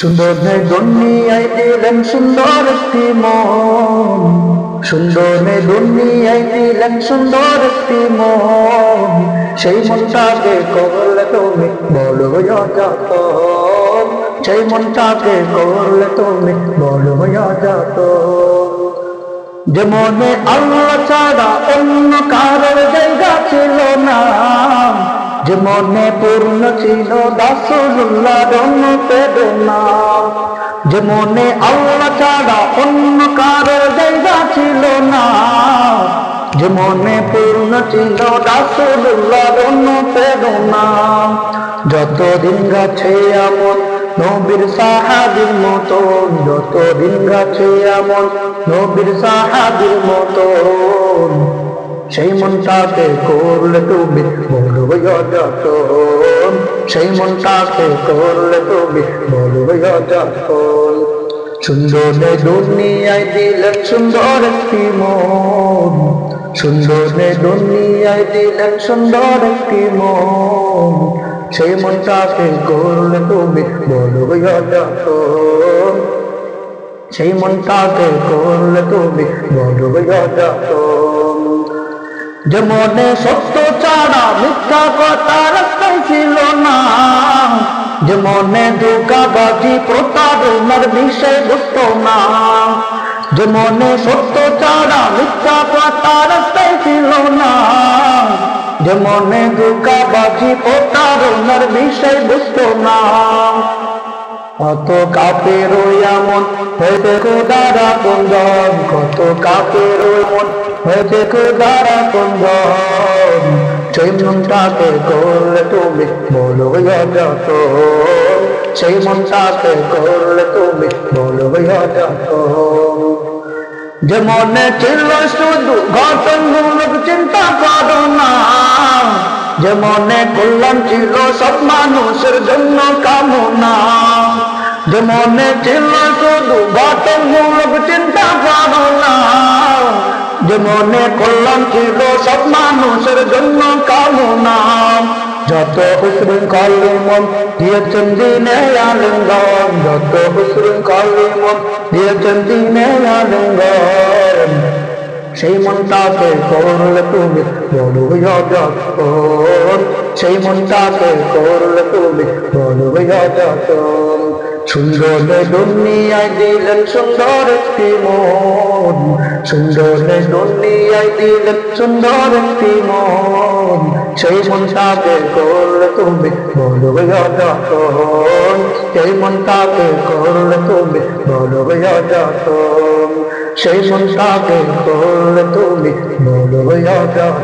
সুন্দর দুনিয়ায় দিলেন সুন্দর একটি মন। সুন্দর দুনিয়ায় দিলেন সুন্দর একটি মন। সেই মনটাকে করলে তুমি বড় যত? সেই মনটাকে করলে তুমি বড় যত? যে মনে আল্লাহ ছাড়া অন্য কারোর জায়গা ছিল না। যে মনে পূর্ণ ছিল দাসুল্লাহ যে মনে আল্লাহ ছাড়া অন্য কারোর জায়গা ছিল না। যে মনে পূর্ণ ছিল দাসুল্লাহ রঙ না যতদিন গাছে এমন নবীর সাহাবির মতন, যতদিন গাছে এমন নবীর সাহাবির মতন সেই মনটাকে করলে তুমি? বলবে যত সেই মনটাকে করলে তুমি? বলবে যত সুন্দর দুনিয়ায় দিলেন সুন্দর একটি মন। সুন্দর দুনিয়ায় দিলেন সুন্দর একটি মন। সেই মনটাকে করলে তুমি? বলবে যত সেই মনটাকে করলে তুমি? বলবে যত যে মনে সত্য চারা মিথ্যা কথা রাস্তায় ছিল না। যে মনে ধোকাবাজি প্রতারণার বিষয় বুঝতো না। যে মনে সত্য চারা মিথ্যা কথা রাস্তায় ছিল না। যে মনে ধোকাবাজি প্রতারণার বিষয় বুঝতো না। কত কাপের এমন হয়েছে কুঞ্জন কত কাপের এমন হয়েছে খোদারা কুঞ্জন সেই মনটাকে করলে তুমি বলো যত সেই মনটাকে করলে তুমি বলো যত যে মনে ছিল শুধু ঘটনমূলক চিন্তা করো না যে মনে কল্যাণ ছিল সব মানুষের জন্য কামনা, যে মনে ছিল শুধু ঘটনমূলক মনে কল্যাণ ছিল সব মানুষের জন্য কামনা। যত উশৃঙ্খল মন দিয়েছেন দিনে আলিঙ্গন, যত উশৃঙ্খল মন দিয়েছেন দিনে আলিঙ্গন। সেই মনটাকে করলে তুমি বড় যতন সেই মনটাকে করলে তুমি সুন্দর দুনিয়ায় দিলেন সুন্দর একটি মন। সুন্দর দুনিয়ায় দিলেন সুন্দর একটি মন। সেই মনটাকে করলে তুমি বলবে যতন সেই মনটাকে করলে তুমি বলবে যতন সেই মনটাকে করলে তুমি বলবে যতন